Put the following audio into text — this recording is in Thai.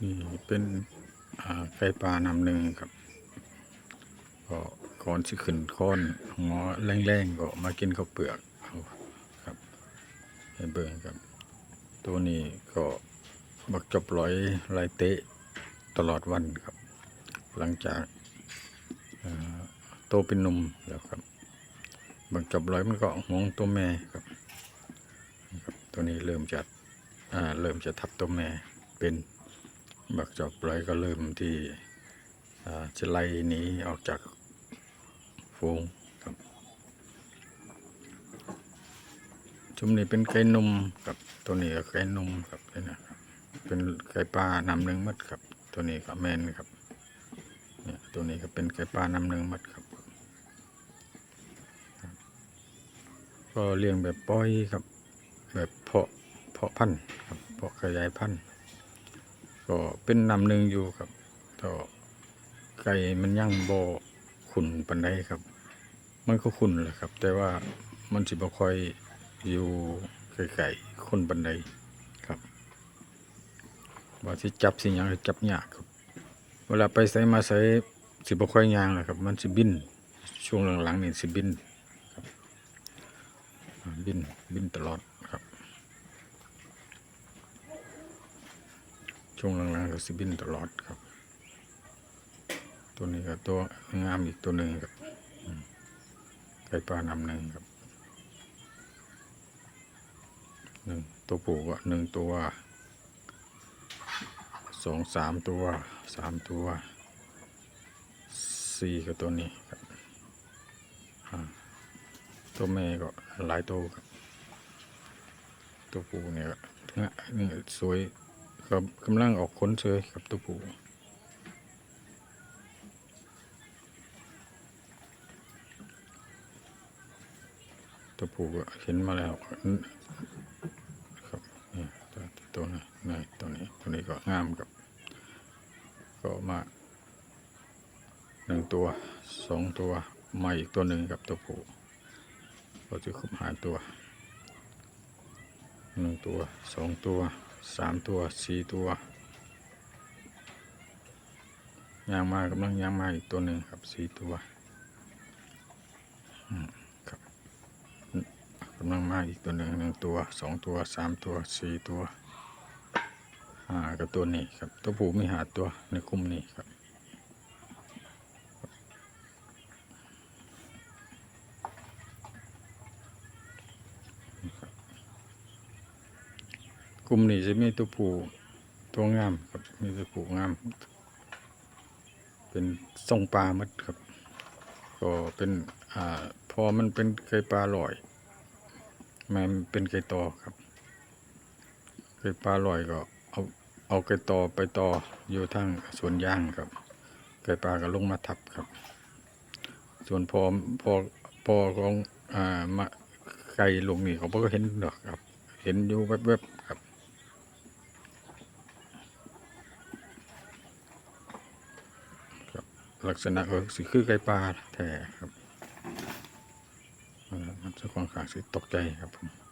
นี่เป็นไก่ปลานำหนึ่งครับ ก็ก่อนสิขึ้นค้อนหงอแรงๆก็มากินข้าวเปลือกเอาครับให้เบิ่งครับ ตัวนี้ก็บักจบร้อยลายเตะตลอดวันครับ หลังจากโตเป็นหนุ่มแล้วครับบักจบร้อยมันก็หวงตัวแม่ครับ ตัวนี้เริ่มจะเริ่มจะทับตัวแม่เป็น บักจอบร้อยก็เริ่มที่จะไล่หนีออกจากฝูงครับชุมนี้เป็นไก่นมครับตัวนี้ก็ไก่นมครับนี่นะครับเป็นไก่ปลาน้ำหนึ่งมัดครับ ตัวนี้ก็แมนครับเนี่ยตัวนี้ก็เป็นไก่ปลาน้ำหนึ่งมัดครับก็เลี้ยงแบบปล่อยครับ แบบเพาะเพาะพันธุ์ครับเพาะขยายพันธุ์ ก็เป็นนำหนึ่งอยู่ครับก็ไก่มันยังโบขุนปันไดครับ มันก็ขุนแหละครับ แต่ว่ามันสิบ่ค่อยอยู่ไก่ๆคนปันไดครับว่าสิจับสิยังจับยากครับ เวลาไปใส่มาใส่สิบ่ค่อยยางแหละครับ มันสิบินช่วงหลังๆนี่สิบินครับบินบินตลอดครับ ช่วงหลังๆก็สิบินตลอดครับ ตัวนี้ก็ตัวงามอีกตัวหนึ่งครับไก่ปลานำหนึ่งครับหนึ่งตัวผู้ก็หนึ่งตัวสองสามตัวสามตัวสี่ก็ตัวนี้ครับตัวแม่ก็หลายตัวครับตัวผู้เนี่ยเนี่ยนี่สวย ครับกำลังออกขนเชยกับตัวผู้ตัวผู้ก็เห็นมาแล้วครับนี่ตัวตัวนี้นี่ตัวนี้ตัวนี้ก็งามครับ ก็มาหนึ่งตัวสองตัวมาอีกตัวหนึ่งกับตัวผู้เราจะครบหาตัวหนึ่งตัวสองตัว สามตัวสี่ตัวยางมากำลังยางมาอีกตัวหนึ่งครับสี่ตัวครับกำลังมาอีกตัวหนึ่งหนึ่งตัวสองตัวสามตัวสี่ตัวห้ากับตัวนี้ครับ ตัวผู้มีหาตัวในกลุ่มนี้ครับ กลุ่มนี้จะมีตัวผู้ตัวงามครับ มีตัวผู้งาม เป็นทรงปลามัดครับ ก็เป็นอ่าพอมันเป็นไก่ปลาลอยมันเป็นไก่ตอครับไก่ปลาลอยก็เอาเอาไก่ตอไปต่ออยู่ทางสวนย่างครับ ไก่ปลาก็ลงมาทับครับ ส่วนพอพอพอของอ่ามาไก่ลงนี่เขาก็เห็นดอกครับ เห็นอยู่แวบๆครับ ลักษณะก็สิคือไก่ปลาแท้ครับเอ่อมันจะค่อนข้างสิตกใจครับผม